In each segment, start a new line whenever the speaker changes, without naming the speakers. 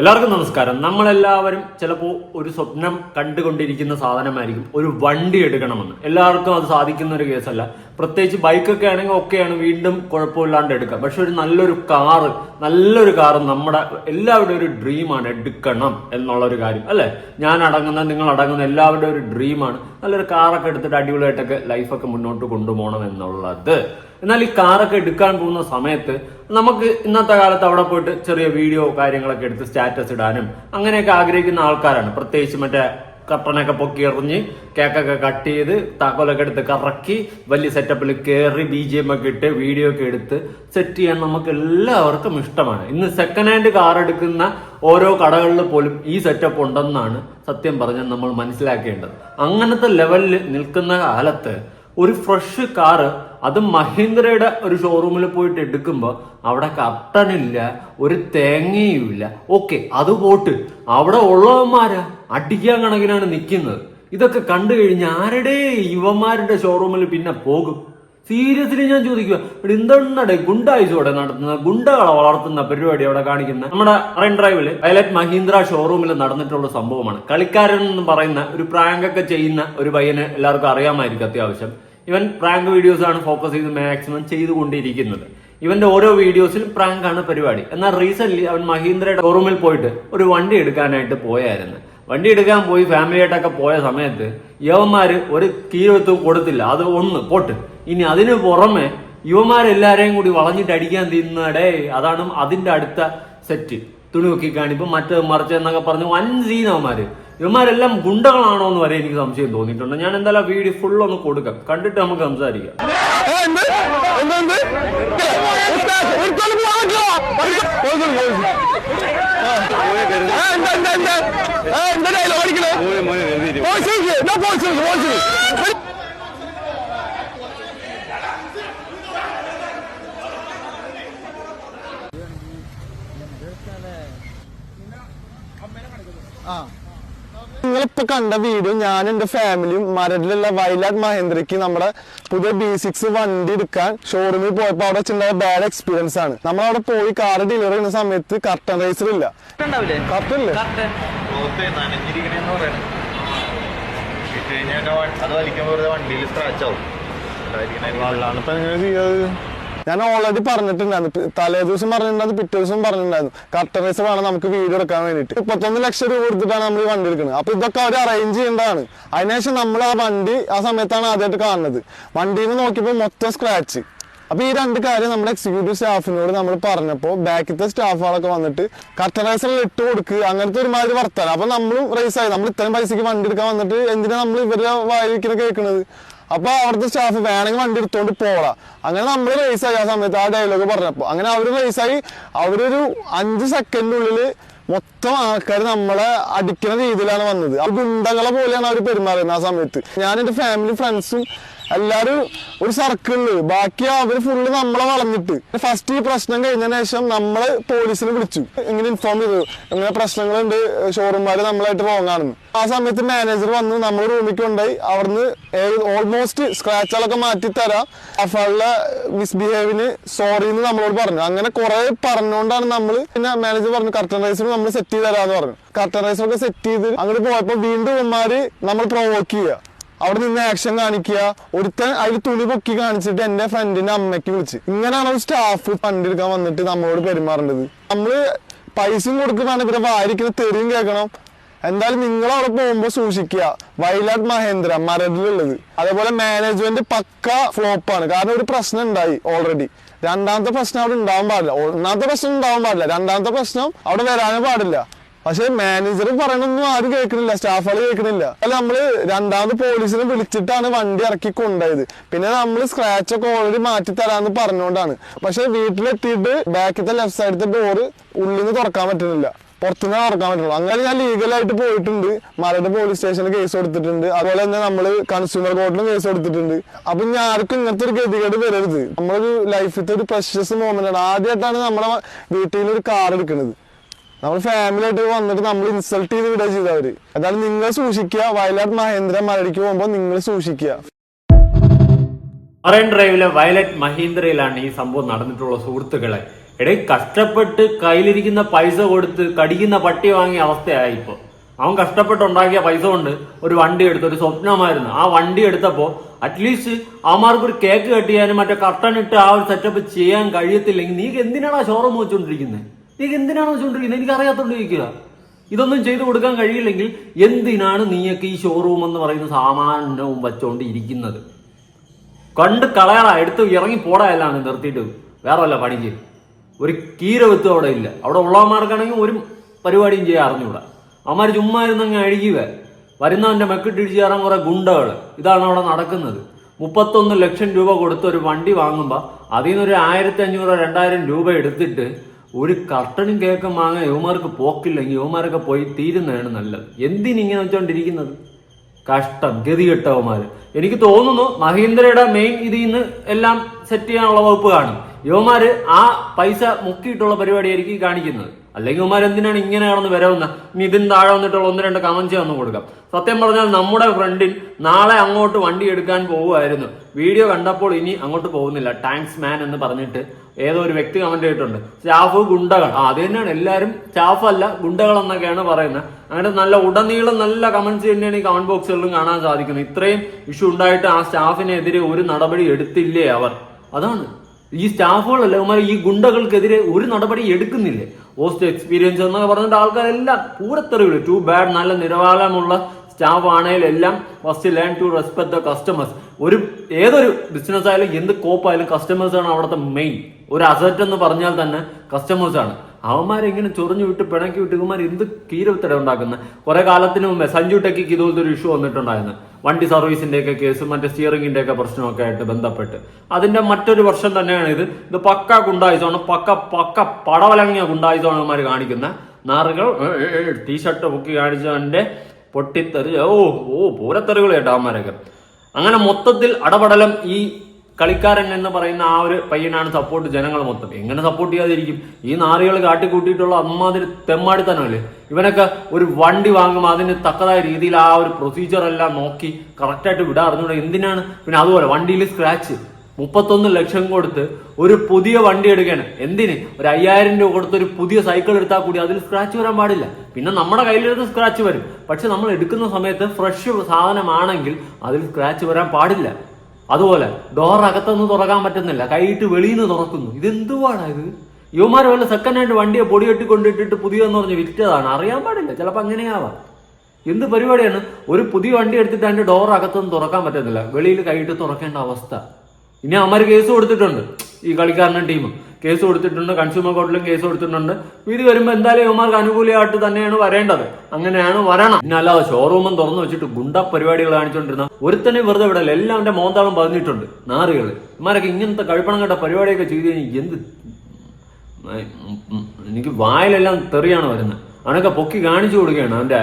എല്ലാവർക്കും നമസ്കാരം. നമ്മളെല്ലാവരും ചിലപ്പോൾ ഒരു സ്വപ്നം കണ്ടുകൊണ്ടിരിക്കുന്ന സാധനമായിരിക്കും. ഒരു വണ്ടി എടുക്കണമെന്ന്. എല്ലാവർക്കും അത് സാധിക്കുന്ന ഒരു കേസല്ല. പ്രത്യേകിച്ച് ബൈക്കൊക്കെ ആണെങ്കിൽ ഒക്കെയാണ് വീണ്ടും കുഴപ്പമില്ലാണ്ട് എടുക്കാം. പക്ഷെ ഒരു നല്ലൊരു കാറ് നല്ലൊരു കാറ് നമ്മുടെ എല്ലാവരുടെയും ഒരു ഡ്രീമാണ് എടുക്കണം എന്നുള്ള ഒരു കാര്യം. അല്ലെ? ഞാൻ അടങ്ങുന്ന നിങ്ങൾ അടങ്ങുന്ന എല്ലാവരുടെയും ഒരു ഡ്രീമാണ് നല്ലൊരു കാറൊക്കെ എടുത്തിട്ട് അടിപൊളിയായിട്ടൊക്കെ ലൈഫൊക്കെ മുന്നോട്ട് കൊണ്ടുപോകണം എന്നുള്ളത്. എന്നാൽ ഈ കാറൊക്കെ എടുക്കാൻ പോകുന്ന സമയത്ത് നമുക്ക് ഇന്നത്തെ കാലത്ത് അവിടെ പോയിട്ട് ചെറിയ വീഡിയോ കാര്യങ്ങളൊക്കെ എടുത്ത് സ്റ്റാറ്റസ് ഇടാനും അങ്ങനെയൊക്കെ ആഗ്രഹിക്കുന്ന ആൾക്കാരാണ്. പ്രത്യേകിച്ച് മറ്റേ കട്ടനൊക്കെ പൊക്കി എറിഞ്ഞ് കേക്കൊക്കെ കട്ട് ചെയ്ത് താക്കോലൊക്കെ എടുത്ത് കറക്കി വലിയ സെറ്റപ്പിൽ കയറി ബി ജി എം ഒക്കെ ഇട്ട് വീഡിയോ ഒക്കെ എടുത്ത് സെറ്റ് ചെയ്യാൻ നമുക്ക് എല്ലാവർക്കും ഇഷ്ടമാണ്. ഇന്ന് സെക്കൻഡ് ഹാൻഡ് കാർ എടുക്കുന്ന ഓരോ കടകളിൽ പോലും ഈ സെറ്റപ്പ് ഉണ്ടെന്നാണ് സത്യം പറഞ്ഞാൽ നമ്മൾ മനസ്സിലാക്കേണ്ടത്. അങ്ങനത്തെ ലെവലിൽ നിൽക്കുന്ന കാലത്ത് ഒരു ഫ്രഷ് കാറ് അത് മഹീന്ദ്രയുടെ ഒരു ഷോറൂമിൽ പോയിട്ട് എടുക്കുമ്പോൾ അവിടെ കട്ടനില്ല ഒരു തേങ്ങയുമില്ല. ഓക്കെ അത് പോട്ട്. അവിടെ ഉള്ളവന്മാരാ അടിക്കാൻ കണക്കിനാണ് നിൽക്കുന്നത് ഇതൊക്കെ കണ്ടു കഴിഞ്ഞ് ആരുടെ യുവന്മാരുടെ ഷോറൂമിൽ പിന്നെ പോകും? സീരിയസ്ലി ഞാൻ ചോദിക്കുക ഇവിടെ എന്താണ് ഇവിടെ നടത്തുന്ന ഗുണ്ടകളെ വളർത്തുന്ന പരിപാടി അവിടെ കാണിക്കുന്ന? നമ്മുടെ റൈൻ ഡ്രൈവിൽ പൈലറ്റ് മഹീന്ദ്ര ഷോറൂമിൽ നടന്നിട്ടുള്ള സംഭവമാണ്. കളിക്കാരൻ എന്ന് പറയുന്ന ഒരു പ്രാങ്കൊക്കെ ചെയ്യുന്ന ഒരു പയ്യന് എല്ലാവർക്കും അറിയാമായിരിക്കും അത്യാവശ്യം. ഇവൻ പ്രാങ്ക് വീഡിയോസ് ആണ് ഫോക്കസ് ചെയ്ത് മാക്സിമം ചെയ്തുകൊണ്ടിരിക്കുന്നത്. ഇവന്റെ ഓരോ വീഡിയോസിലും പ്രാങ്ക് ആണ് പരിപാടി. എന്നാൽ റീസെന്റ് അവൻ മഹീന്ദ്രയുടെ ഷോറൂമിൽ പോയിട്ട് ഒരു വണ്ടി എടുക്കാനായിട്ട് പോയായിരുന്നു. വണ്ടി എടുക്കാൻ പോയി ഫാമിലി ഫാമിലിയായിട്ടൊക്കെ പോയ സമയത്ത് യവന്മാര് ഒരു കീഴത്ത് കൊടുത്തില്ല. അത് ഒന്ന് പോട്ട്. ഇനി അതിന് പുറമെ യുവമാരെല്ലാരെയും കൂടി വളഞ്ഞിട്ട് അടിക്കാൻ തിന്നടേ അതാണ് അതിന്റെ അടുത്ത സെറ്റ് തുണി നോക്കി കാണിപ്പം മറ്റേ മറിച്ച് എന്നൊക്കെ പറഞ്ഞു വൻ സീനവന്മാര് ഇവന്മാരെല്ലാം ഗുണ്ടകളാണോ എന്ന് വരെ എനിക്ക് സംശയം തോന്നിയിട്ടുണ്ട്. ഞാൻ എന്തായാലും ആ വീഡിയോ ഫുൾ ഒന്ന് കൊടുക്കാം. കണ്ടിട്ട് നമുക്ക് സംസാരിക്കാം.
എന്ത്? നിങ്ങളിപ്പോ കണ്ട വീഡിയോ ഞാൻ എന്റെ ഫാമിലിയും മരടിലുള്ള വയലാട് മഹേന്ദ്രയ്ക്ക് നമ്മുടെ പുതിയ ബി സിക്സ് വണ്ടി എടുക്കാൻ ഷോറൂമിൽ പോയപ്പോ അവിടെ ചില ബാഡ് എക്സ്പീരിയൻസ് ആണ്. നമ്മൾ അവിടെ പോയി കാർ ഡെലിവറി ചെയ്യുന്ന സമയത്ത് കർട്ടൻ റൈസർ ഇല്ല. കർട്ടൻ ഇല്ല.
ക്ലോത്ത് നനഞ്ഞിരിക്കണേന്ന് പറയണേ. ഇട്ട് കഴിഞ്ഞാൽ പിന്നെ അത് വലിക്കുമ്പോൾ വണ്ടിയിൽ സ്ക്രാച്ച് ആവും. അതായിരിക്കണായിരിക്കും
അല്ലാണ്ട് ഇപ്പൊ എങ്ങനെ ചെയ്യാത് ഞാൻ ഓൾറെഡി പറഞ്ഞിട്ടുണ്ടായിരുന്നു. തലേ ദിവസം പറഞ്ഞിട്ടുണ്ടായിരുന്നു പിറ്റേ ദിവസം പറഞ്ഞിട്ടുണ്ടായിരുന്നു. റൈസർ വേണം നമുക്ക് വീഡിയോ എടുക്കാൻ വേണ്ടിയിട്ട്. മുപ്പത്തൊന്ന് ലക്ഷം രൂപ കൊടുത്തിട്ടാണ് നമ്മൾ ഈ വണ്ടി എടുക്കുന്നത്. അപ്പൊ ഇതൊക്കെ അവർ അറേഞ്ച് ചെയ്യേണ്ടതാണ്. അതിനുശേഷം നമ്മൾ ആ വണ്ടി ആ സമയത്താണ് ആദ്യമായിട്ട് കാണുന്നത്. വണ്ടിയിൽ നിന്ന് നോക്കിയപ്പോൾ മൊത്തം സ്ക്രാച്ച് അപ്പൊ ഈ രണ്ട് കാര്യം നമ്മുടെ എക്സിക്യൂട്ടീവ് സ്റ്റാഫിനോട് നമ്മൾ പറഞ്ഞപ്പോൾ ബാക്കിത്തെ സ്റ്റാഫുകളൊക്കെ വന്നിട്ട് കർട്ടൻ റൈസർ ഇട്ട് കൊടുക്കുക അങ്ങനത്തെ ഒരുമാതിരി വർത്താനം. അപ്പൊ നമ്മളും റേസ് ആയി. നമ്മൾ ഇത്രയും പൈസക്ക് വണ്ടി എടുക്കാൻ വന്നിട്ട് എന്തിനാ നമ്മൾ ഇവരുടെ വായിക്കുന്നത് കേൾക്കുന്നത് അപ്പൊ അവിടുത്തെ സ്റ്റാഫ് വേണമെങ്കിൽ വണ്ടി എടുത്തോണ്ട് പോടാ അങ്ങനെ നമ്മൾ റേസ് ആയി ആ സമയത്ത് ആ ഡയലോഗ് പറഞ്ഞപ്പോ. അങ്ങനെ അവർ റേസ് ആയി. അവരൊരു അഞ്ച് സെക്കൻഡിനുള്ളിൽ മൊത്തം ആൾക്കാർ നമ്മളെ അടിക്കുന്ന രീതിയിലാണ് വന്നത്. ആ ഗുണ്ടകളെ പോലെയാണ് അവർ പെരുമാറുന്നത് ആ സമയത്ത്. ഞാൻ എന്റെ ഫാമിലി ഫ്രണ്ട്സും എല്ലാരും ഒരു സർക്കിളിൽ ബാക്കി അവർ ഫുള്ള് നമ്മളെ വളഞ്ഞിട്ട് ഫസ്റ്റ് ഈ പ്രശ്നം കഴിഞ്ഞതിന് ശേഷം നമ്മൾ പോലീസിനെ വിളിച്ചു. ഇങ്ങനെ ഇൻഫോം ചെയ്തു. ഇങ്ങനെ പ്രശ്നങ്ങളുണ്ട്. ഷോറൂംമാര് നമ്മളായിട്ട് റോങ് ആണെന്ന് ആ സമയത്ത് മാനേജർ വന്ന് നമ്മൾ റൂമിൽ കൊണ്ടുപോയി. അവിടുന്ന് ഓൾമോസ്റ്റ് സ്ക്രാച്ചുകളൊക്കെ മാറ്റി തരാം. അഫാളിലെ മിസ്ബിഹേവിന് സോറി എന്ന് നമ്മളോട് പറഞ്ഞു. അങ്ങനെ കുറെ പറഞ്ഞുകൊണ്ടാണ് നമ്മൾ പിന്നെ മാനേജർ പറഞ്ഞു കർട്ടൻ റൈസിന് നമ്മൾ സെറ്റ് ചെയ്ത് തരാന്ന് പറഞ്ഞു. കർട്ടൻ റൈസ് ഒക്കെ സെറ്റ് ചെയ്ത് അങ്ങോട്ട് പോയപ്പോ വീണ്ടും ഉമ്മാര് നമ്മൾ പ്രൊവോക്ക് ചെയ്യുക അവിടെ നിന്ന് ആക്ഷൻ കാണിക്കുക. ഒരുത്തൻ അതിൽ തുണി പൊക്കി കാണിച്ചിട്ട് എന്റെ ഫ്രണ്ടിന്റെ അമ്മയ്ക്ക് വിളിച്ച്. ഇങ്ങനെയാണ് സ്റ്റാഫ് ഫണ്ട് എടുക്കാൻ വന്നിട്ട് നമ്മളോട് പെരുമാറേണ്ടത്. നമ്മൾ പൈസയും കൊടുക്കുന്നതാണ് ഇവരെ വാരിക്കുന്ന തെറിയും കേൾക്കണം. എന്തായാലും നിങ്ങൾ അവിടെ പോകുമ്പോൾ സൂക്ഷിക്കുക. വയലാട് മഹേന്ദ്ര മരടിലുള്ളത്. അതേപോലെ മാനേജ്മെന്റ് പക്ക ഫ്ലോപ്പാണ് കാരണം ഒരു പ്രശ്നം ഉണ്ടായി ഓൾറെഡി രണ്ടാമത്തെ പ്രശ്നം അവിടെ ഉണ്ടാവാൻ പാടില്ല. ഒന്നാമത്തെ പ്രശ്നം ഉണ്ടാവാൻ പാടില്ല. രണ്ടാമത്തെ പ്രശ്നം അവിടെ വരാനും പാടില്ല. പക്ഷെ മാനേജർ പറയണൊന്നും ആരും കേൾക്കണില്ല സ്റ്റാഫുകൾ കേൾക്കണില്ല. അല്ല നമ്മൾ രണ്ടാമത് പോലീസിനെ വിളിച്ചിട്ടാണ് വണ്ടി ഇറക്കി കൊണ്ടുപോയത്. പിന്നെ നമ്മൾ സ്ക്രാച്ച് ഒക്കെ ഓൾറെഡി മാറ്റി തരാന്ന് പറഞ്ഞുകൊണ്ടാണ് പക്ഷെ വീട്ടിലെത്തിയിട്ട് ബാക്കിത്തെ ലെഫ്റ്റ് സൈഡത്തെ ഡോറ് ഉള്ളിൽ നിന്ന് തുറക്കാൻ പറ്റുന്നില്ല. പുറത്തുനിന്ന് തുറക്കാൻ പറ്റുള്ളൂ. അങ്ങനെ ഞാൻ ലീഗലായിട്ട് പോയിട്ടുണ്ട്. മലയുടെ പോലീസ് സ്റ്റേഷനിൽ കേസ് കൊടുത്തിട്ടുണ്ട്. അതുപോലെ തന്നെ നമ്മൾ കൺസ്യൂമർ കോർട്ടിലും കേസ് കൊടുത്തിട്ടുണ്ട്. അപ്പൊ ഞാർക്കും ആർക്കും ഇങ്ങനത്തെ ഒരു ഗതികേട് വരരുത്. നമ്മളൊരു ലൈഫിലത്തെ ഒരു പ്രഷ്യസ് മോമെന്റ് ആണ്. ആദ്യമായിട്ടാണ് നമ്മളെ വീട്ടിൽ ഒരു കാർ എടുക്കുന്നത് നമ്മൾ ഫാമിലി ആയിട്ട് വന്നിട്ട് നമ്മൾ ഇൻസൾട്ട് ചെയ്ത് വിടുക ചെയ്തവര് അതാണ് നിങ്ങൾ സൂക്ഷിക്കുക. വയലാർ മഹേന്ദ്ര മലടിക്ക് പോകുമ്പോൾ നിങ്ങൾ സൂക്ഷിക്കുക.
മറൈൻ ഡ്രൈവിലെ വയലറ്റ് മഹീന്ദ്രയിലാണ് ഈ സംഭവം നടന്നിട്ടുള്ള സുഹൃത്തുക്കളെ. ഇടയിൽ കഷ്ടപ്പെട്ട് കയ്യിലിരിക്കുന്ന പൈസ കൊടുത്ത് കടിക്കുന്ന പട്ടി വാങ്ങിയ അവസ്ഥയായി ഇപ്പൊ. അവൻ കഷ്ടപ്പെട്ടുണ്ടാക്കിയ പൈസ കൊണ്ട് ഒരു വണ്ടി എടുത്ത് ഒരു സ്വപ്നമായിരുന്നു. ആ വണ്ടി എടുത്തപ്പോൾ അറ്റ്ലീസ്റ്റ് അവന്മാർക്ക് ഒരു കേക്ക് കെട്ടിയാനും മറ്റേ കർട്ടൻ ഇട്ട് ആ ഒരു സെറ്റപ്പ് ചെയ്യാൻ കഴിയത്തില്ലെങ്കിൽ നീക്ക് എന്തിനാണ് ആ ഷോറൂം വെച്ചുകൊണ്ടിരിക്കുന്നത് നീക്ക് എന്തിനാണ് വെച്ചുകൊണ്ടിരിക്കുന്നത്? എനിക്ക് അറിയാത്തോണ്ട് ചോദിക്കുക. ഇതൊന്നും ചെയ്തു കൊടുക്കാൻ കഴിയില്ലെങ്കിൽ എന്തിനാണ് നീയൊക്കെ ഈ ഷോറൂം എന്ന് പറയുന്ന സാമാനവും വെച്ചോണ്ട് ഇരിക്കുന്നത്? കണ്ട് കളയാളാ എടുത്ത് ഇറങ്ങി പോടാ എല്ലാം നിർത്തിയിട്ട്. വേറെ വല്ല പണിക്ക്. ഒരു കീര വെത്തും അവിടെ ഇല്ല. അവിടെ ഉള്ളവന്മാർക്കാണെങ്കിൽ ഒരു പരിപാടിയും ചെയ്യാൻ അറിഞ്ഞൂടാ അവന്മാർ ചുമ്മാ ഇരുന്നങ്ങ് അഴിക്കുക വരുന്നവന്റെ മെക്കിട്ടിടിച്ച് കയറാൻ കുറെ ഗുണ്ടകൾ ഇതാണ് അവിടെ നടക്കുന്നത്. മുപ്പത്തൊന്ന് ലക്ഷം രൂപ കൊടുത്ത് ഒരു വണ്ടി വാങ്ങുമ്പോൾ അതിൽ നിന്നൊരു ആയിരത്തി അഞ്ഞൂറ് രണ്ടായിരം രൂപ എടുത്തിട്ട് ഒരു കർട്ടനും കേക്കും വാങ്ങാൻ യുവമാർക്ക് പോക്കില്ലെങ്കിൽ യുവമാരൊക്കെ പോയി തീരുന്നതാണ് നല്ലത്. എന്തിനിങ്ങനെ വെച്ചോണ്ടിരിക്കുന്നത്? കഷ്ടം ഗതികെട്ടവന്മാർ എനിക്ക് തോന്നുന്നു മഹീന്ദ്രയുടെ മെയിൻ ഇതിൽ നിന്ന് എല്ലാം സെറ്റ് ചെയ്യാനുള്ള വകുപ്പ് കാണും. യുവമാര് ആ പൈസ മുക്കിയിട്ടുള്ള പരിപാടിയായിരിക്കും കാണിക്കുന്നത്. അല്ലെങ്കിൽ എന്തിനാണ് ഇങ്ങനെയാണെന്ന് വരവുന്ന ഇനി ഇതിന് താഴെ വന്നിട്ടുള്ള ഒന്ന് രണ്ട് കമന്റ്സ് വന്നു കൊടുക്കാം. സത്യം പറഞ്ഞാൽ നമ്മുടെ ഫ്രണ്ടിൽ നാളെ അങ്ങോട്ട് വണ്ടി എടുക്കാൻ പോവുമായിരുന്നു. വീഡിയോ കണ്ടപ്പോൾ ഇനി അങ്ങോട്ട് പോകുന്നില്ല. താങ്ക്സ് മാൻ എന്ന് പറഞ്ഞിട്ട് ഏതോ ഒരു വ്യക്തി കമന്റ് ചെയ്തിട്ടുണ്ട്. സ്റ്റാഫ് ഗുണ്ടകൾ. ആ അത് തന്നെയാണ്. എല്ലാവരും സ്റ്റാഫ് അല്ല ഗുണ്ടകൾ എന്നൊക്കെയാണ് പറയുന്നത്. അങ്ങനെ നല്ല ഉടനീളം നല്ല കമന്റ്സ് തന്നെയാണ് ഈ കമന്റ് ബോക്സുകളിലും കാണാൻ സാധിക്കുന്നത്. ഇത്രയും ഇഷ്യൂ ഉണ്ടായിട്ട് ആ സ്റ്റാഫിനെതിരെ ഒരു നടപടി എടുത്തില്ലേ അവർ? അതാണ്. ഈ സ്റ്റാഫുകളല്ല ഈ ഗുണ്ടകൾക്കെതിരെ ഒരു നടപടി എടുക്കുന്നില്ലേ? പോസ്റ്റ് എക്സ്പീരിയൻസ് എന്നൊക്കെ പറഞ്ഞിട്ട് ആൾക്കാരെല്ലാം പൂരത്തെറിവില്ല ടു ബാഡ് നല്ല നിലവാരമുള്ള സ്റ്റാഫ് ആണെങ്കിലും എല്ലാം first learn to respect the customers ഒരു ഏതൊരു ബിസിനസ് ആയാലും എന്ത് കോപ്പായാലും കസ്റ്റമേഴ്സ് ആണ് അവിടുത്തെ മെയിൻ ഒരു അസറ്റ് എന്ന് പറഞ്ഞാൽ തന്നെ കസ്റ്റമേഴ്സ് ആണ്. അവന്മാരെ ഇങ്ങനെ ചൊറിഞ്ഞു വിട്ട് പിണക്കി വിട്ട് ഇവന്മാർ എന്ത് കീരവിത്തട ഉണ്ടാക്കുന്നത് കുറെ കാലത്തിന് മുമ്പേ സഞ്ജു ടെക്കിക്ക് ഇതുപോലത്തെ ഒരു ഇഷ്യൂ വന്നിട്ടുണ്ടായിരുന്നു. വണ്ടി സർവീസിന്റെ ഒക്കെ കേസ് മറ്റേ സ്റ്റിയറിംഗിന്റെ ഒക്കെ പ്രശ്നമൊക്കെ ആയിട്ട് ബന്ധപ്പെട്ട്. അതിന്റെ മറ്റൊരു വർഷം തന്നെയാണ് ഇത്. ഇത് പക്ക ഗുണ്ടായുസമാണ് പക്ക പക്ക പടവലങ്ങിയ ഗുണ്ടായിസമാണ് കാണിക്കുന്ന. നാറുകൾ ടീഷർട്ട് പൊക്കി കാണിച്ചവന്റെ പൊട്ടിത്തെറി. ഓ ഓ പൂരത്തെറികൾ കേട്ടോ അവന്മാരൊക്കെ. അങ്ങനെ മൊത്തത്തിൽ അടപടലം ഈ കളിക്കാരൻ എന്ന് പറയുന്ന ആ ഒരു പയ്യനാണ് സപ്പോർട്ട് ജനങ്ങൾ മൊത്തം. എങ്ങനെ സപ്പോർട്ട് ചെയ്യാതിരിക്കും? ഈ നാറികൾ കാട്ടിക്കൂട്ടിയിട്ടുള്ള അമ്മാതിരി തെമ്മാടിത്തനമല്ലേ? ഇവനൊക്കെ ഒരു വണ്ടി വാങ്ങുമ്പോൾ അതിന് തക്കതായ രീതിയിൽ ആ ഒരു പ്രൊസീജിയർ എല്ലാം നോക്കി കറക്റ്റായിട്ട് വിടാൻ അറിഞ്ഞൂടെ? എന്തിനാണ്? പിന്നെ അതുപോലെ വണ്ടിയിൽ സ്ക്രാച്ച് മുപ്പത്തൊന്ന് ലക്ഷം കൊടുത്ത് ഒരു പുതിയ വണ്ടി എടുക്കണം എന്തിന്? ഒരു അയ്യായിരം രൂപ കൊടുത്ത് ഒരു പുതിയ സൈക്കിൾ എടുത്താൽ കൂടി അതിൽ സ്ക്രാച്ച് വരാൻ പാടില്ല. പിന്നെ നമ്മുടെ കയ്യിലെടുത്ത് സ്ക്രാച്ച് വരും. പക്ഷെ നമ്മൾ എടുക്കുന്ന സമയത്ത് ഫ്രഷ് സാധനമാണെങ്കിൽ അതിൽ സ്ക്രാച്ച് വരാൻ പാടില്ല. അതുപോലെ ഡോർ അകത്തുനിന്ന് തുറക്കാൻ പറ്റുന്നില്ല. കൈയിട്ട് വെളിയിൽ നിന്ന് തുറക്കുന്നു. ഇതെന്തുവാണ് ഇത്? യുവമാർ വല്ല സെക്കൻഡ് ഹാൻഡ് വണ്ടിയെ പൊടി കെട്ടി കൊണ്ടിട്ടിട്ട് പുതിയതെന്ന് പറഞ്ഞ് വിറ്റതാണ്. അറിയാൻ പാടില്ല. ചിലപ്പോൾ അങ്ങനെയാവാം. എന്ത് പരിപാടിയാണ്? ഒരു പുതിയ വണ്ടി എടുത്തിട്ട് അതിന്റെ ഡോർ അകത്തുനിന്ന് തുറക്കാൻ പറ്റുന്നില്ല വെളിയിൽ കൈയിട്ട് തുറക്കേണ്ട അവസ്ഥ. ഇനി അമ്മര് കേസ് കൊടുത്തിട്ടുണ്ട്. ഈ കളിക്കാരനും ടീമും. കേസ് കൊടുത്തിട്ടുണ്ട് കൺസ്യൂമർ കോർട്ടിലും കേസ് കൊടുത്തിട്ടുണ്ട്. വിധി വരുമ്പോൾ എന്തായാലും ഇവന്മാർക്ക് അനുകൂലമായിട്ട് തന്നെയാണ് വരേണ്ടത്. അങ്ങനെയാണ് വരണം. പിന്നെ അല്ലാതെ ഷോറൂമും തുറന്നു വെച്ചിട്ട് ഗുണ്ട പരിപാടികൾ കാണിച്ചുകൊണ്ടിരുന്ന ഒരുത്തനെ വെറുതെ വിടല്ല. എല്ലാം എന്റെ മോന്താളം പറഞ്ഞിട്ടുണ്ട് നാറുകൾ ഇമാരൊക്കെ ഇങ്ങനത്തെ കഴിപ്പണം കേട്ട പരിപാടിയൊക്കെ ചെയ്ത് കഴിഞ്ഞാൽ എന്ത് എനിക്ക് വായിലെല്ലാം തെറിയാണ് വരുന്നത്. അവനൊക്കെ പൊക്കി കാണിച്ചു കൊടുക്കുകയാണ് അവന്റെ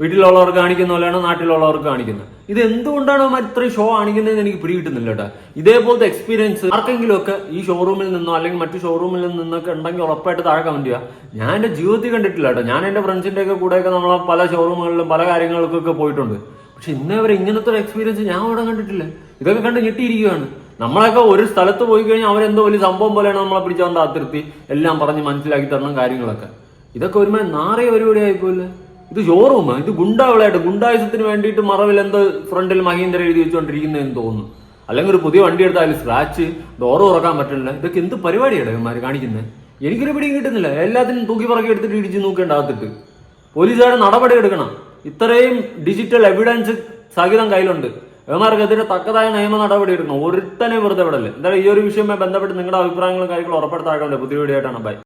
വീട്ടിലുള്ളവർക്ക് കാണിക്കുന്ന പോലെയാണ് നാട്ടിലുള്ളവർക്ക് കാണിക്കുന്നത്. ഇത് എന്തുകൊണ്ടാണ് അവന്മാർ ഇത്രയും ഷോ കാണിക്കുന്നതെന്ന് എനിക്ക് പിടികിട്ടുന്നില്ല കേട്ടോ. ഇതേപോലത്തെ എക്സ്പീരിയൻസ് ആർക്കെങ്കിലും ഒക്കെ ഈ ഷോറൂമിൽ നിന്നോ അല്ലെങ്കിൽ മറ്റു ഷോറൂമിൽ നിന്നൊക്കെ ഉണ്ടെങ്കിൽ ഉറപ്പായിട്ട് താഴെ കമന്റ് ചെയ്യുക. ഞാൻ എന്റെ ജീവിതത്തിൽ കണ്ടിട്ടില്ല കേട്ടോ. ഞാൻ എന്റെ ഫ്രണ്ട്സിന്റെ ഒക്കെ കൂടെയൊക്കെ നമ്മൾ പല ഷോറൂമുകളിലും പല കാര്യങ്ങൾക്കൊക്കെ പോയിട്ടുണ്ട്. പക്ഷെ ഇന്നേ ഇങ്ങനത്തെ ഒരു എക്സ്പീരിയൻസ് ഞാൻ അവിടെ കണ്ടിട്ടില്ല. ഇതൊക്കെ കണ്ട് ഞെട്ടിയിരിക്കുകയാണ്. നമ്മളൊക്കെ ഒരു സ്ഥലത്ത് പോയി കഴിഞ്ഞാൽ അവരെന്തോ വലിയ സംഭവം പോലെയാണ് നമ്മളെ പിടിച്ചോണ്ട് അതിർത്തി എല്ലാം പറഞ്ഞ് മനസ്സിലാക്കി തരണം കാര്യങ്ങളൊക്കെ. ഇതൊക്കെ ഒരുമാതിരി നാറിയ പരിപാടി ആയിപ്പോലെ ഇത് ഷോറൂമാ. ഇത് ഗുണ്ടാവിളായിട്ട് ഗുണ്ടായുസത്തിന് വേണ്ടിയിട്ട് മറവിൽ എന്ത് ഫ്രണ്ടിൽ മഹീന്ദ്ര എഴുതി വെച്ചോണ്ടിരിക്കുന്നതെന്ന് തോന്നുന്നു. അല്ലെങ്കിൽ ഒരു പുതിയ വണ്ടി എടുത്താൽ സ്ക്രാച്ച് ഡോറ് തുറക്കാൻ പറ്റില്ല. ഇതൊക്കെ എന്ത് പരിപാടിയാണ് ഇവന്മാർ കാണിക്കുന്നത് എനിക്കൊരു പിടിയും കിട്ടുന്നില്ല. എല്ലാത്തിനും തൂക്കി പറക്കി എടുത്തിട്ട് ഇടിച്ച് നോക്കേണ്ട അകത്തിട്ട്. പോലീസുകാർ നടപടി എടുക്കണം. ഇത്രയും ഡിജിറ്റൽ എവിഡൻസ് സഹിതം കയ്യിലുണ്ട്. ഇവന്മാർക്കെതിരെ തക്കതായ നിയമ നടപടി എടുക്കണം. ഒരുത്തനെ വെറുതെ വിടല്ലേ? എന്തായാലും ഈ ഒരു വിഷയവുമായി ബന്ധപ്പെട്ട് നിങ്ങളുടെ അഭിപ്രായങ്ങളും കാര്യങ്ങളും ഉറപ്പെടുത്താക്കാൻ പുതിയ വീഡിയോ ആയിട്ടാണ് ബൈ.